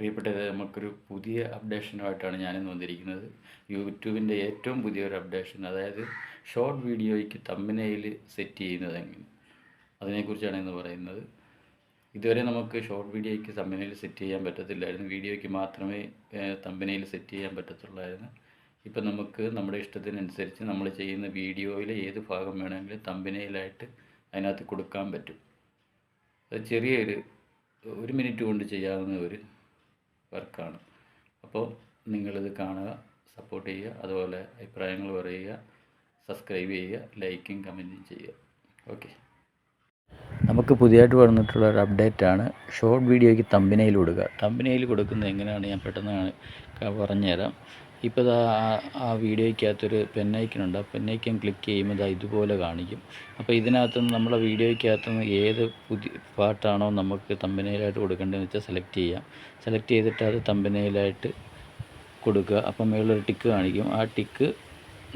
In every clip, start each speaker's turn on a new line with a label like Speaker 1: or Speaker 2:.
Speaker 1: പ്രിയപ്പെട്ടത് നമുക്കൊരു പുതിയ അപ്ഡേഷനുമായിട്ടാണ് ഞാനിന്ന് വന്നിരിക്കുന്നത്. യൂട്യൂബിന്റെ ഏറ്റവും പുതിയൊരു അപ്ഡേഷൻ അതായത് ഷോർട്ട് വീഡിയോയ്ക്ക് തമ്മിനയിൽ സെറ്റ് ചെയ്യുന്നത് എങ്ങനെ അതിനെക്കുറിച്ചാണ് ഇന്ന് പറയുന്നത്. ഇതുവരെ നമുക്ക് ഷോർട്ട് വീഡിയോയ്ക്ക് തമ്പനയിൽ സെറ്റ് ചെയ്യാൻ പറ്റത്തില്ലായിരുന്നു. വീഡിയോയ്ക്ക് മാത്രമേ തമ്പനയിൽ സെറ്റ് ചെയ്യാൻ പറ്റത്തുള്ളായിരുന്നു. ഇപ്പം നമുക്ക് നമ്മുടെ ഇഷ്ടത്തിനനുസരിച്ച് നമ്മൾ ചെയ്യുന്ന വീഡിയോയിലെ ഏത് ഭാഗം വേണമെങ്കിലും തമ്പനയിലായിട്ട് അതിനകത്ത് കൊടുക്കാൻ പറ്റും. അത് ചെറിയൊരു ഒരു മിനിറ്റ് കൊണ്ട് ചെയ്യാവുന്ന ഒരു വർക്കാണ്. അപ്പോൾ നിങ്ങളിത് കാണുക സപ്പോർട്ട് ചെയ്യുക അതുപോലെ അഭിപ്രായങ്ങൾ പറയുക സബ്സ്ക്രൈബ് ചെയ്യുക ലൈക്കും കമന്റും ചെയ്യുക. ഓക്കെ നമുക്ക് പുതിയതായിട്ട് വന്നിട്ടുള്ള ഒരു അപ്ഡേറ്റ് ആണ്. ഷോർട്ട് വീഡിയോയ്ക്ക് തമ്പിനയിൽ കൊടുക്കുക തമ്പിനയിൽ കൊടുക്കുന്നത് എങ്ങനെയാണ്? ഞാൻ പെട്ടെന്ന് പറഞ്ഞുതരാം. ഇപ്പോൾ ഇതാ ആ- വീഡിയോയ്ക്കകത്തൊരു പെന്നൈക്കനുണ്ട് ആ പെന്നൈക്കൻ ക്ലിക്ക് ചെയ്യുമ്പോൾ ഇതാ ഇതുപോലെ കാണിക്കും. അപ്പോൾ ഇതിനകത്തുനിന്ന് നമ്മളെ വീഡിയോയ്ക്കകത്തുനിന്ന് ഏത് പുതിയ പാട്ടാണോ നമുക്ക് തമ്പനയിലായിട്ട് കൊടുക്കേണ്ടതെന്ന് വെച്ചാൽ സെലക്ട് ചെയ്യാം. സെലക്ട് ചെയ്തിട്ട് അത് തമ്പനയിലായിട്ട് കൊടുക്കുക. അപ്പം മുകളിലൊരു ടിക്ക് കാണിക്കും. ആ ടിക്ക്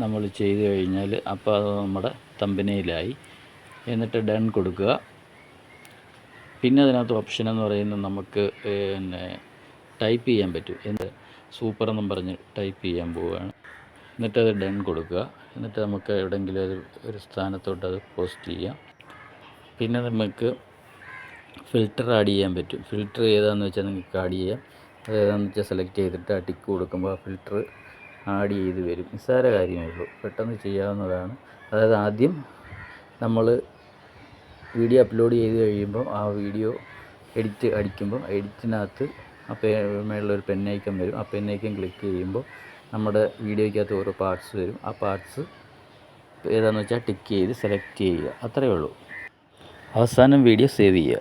Speaker 1: നമ്മൾ ചെയ്ത് കഴിഞ്ഞാൽ അപ്പോൾ അത് നമ്മുടെ തമ്പനയിലായി. എന്നിട്ട് ഡൺ കൊടുക്കുക. പിന്നെ അതിനകത്ത് ഓപ്ഷൻ എന്ന് പറയുന്നത് നമുക്ക് പിന്നെ ടൈപ്പ് ചെയ്യാൻ പറ്റും. എന്ത്? സൂപ്പർ എന്നും പറഞ്ഞ് ടൈപ്പ് ചെയ്യാൻ പോവുകയാണ്. എന്നിട്ട് അത് ഡൺ കൊടുക്കുക. എന്നിട്ട് നമുക്ക് എവിടെയെങ്കിലും ഒരു ഒരു സ്ഥാനത്തോട്ട് അത് പോസ്റ്റ് ചെയ്യാം. പിന്നെ നമുക്ക് ഫിൽറ്റർ ആഡ് ചെയ്യാൻ പറ്റും. ഫിൽറ്റർ ഏതാണെന്ന് വെച്ചാൽ നിങ്ങൾക്ക് ആഡ് ചെയ്യാം. അത് ഏതാണെന്ന് വെച്ചാൽ സെലക്ട് ചെയ്തിട്ട് ആ ടിക്ക് കൊടുക്കുമ്പോൾ ആ ഫിൽറ്റർ ആഡ് ചെയ്ത് വരും. നിസ്സാര കാര്യമേ ഉള്ളൂ. പെട്ടെന്ന് ചെയ്യാവുന്നതാണ്. അതായത് ആദ്യം നമ്മൾ വീഡിയോ അപ്ലോഡ് ചെയ്ത് കഴിയുമ്പോൾ ആ വീഡിയോ എഡിറ്റ് അടിക്കുമ്പോൾ എഡിറ്റിനകത്ത് ആ പേ മേളിലൊരു പെന്നൈക്കൻ വരും. ആ പെന്നൈക്കൻ ക്ലിക്ക് ചെയ്യുമ്പോൾ നമ്മുടെ വീഡിയോയ്ക്കകത്ത് ഓരോ പാർട്സ് വരും. ആ പാർട്സ് ഏതാണെന്ന് വെച്ചാൽ ടിക്ക് ചെയ്ത് സെലക്ട് ചെയ്യുക. അത്രയേ ഉള്ളൂ. അവസാനം വീഡിയോ സേവ് ചെയ്യുക.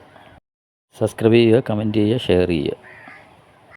Speaker 1: സബ്സ്ക്രൈബ് ചെയ്യുക കമന്റ് ചെയ്യുക ഷെയർ ചെയ്യുക.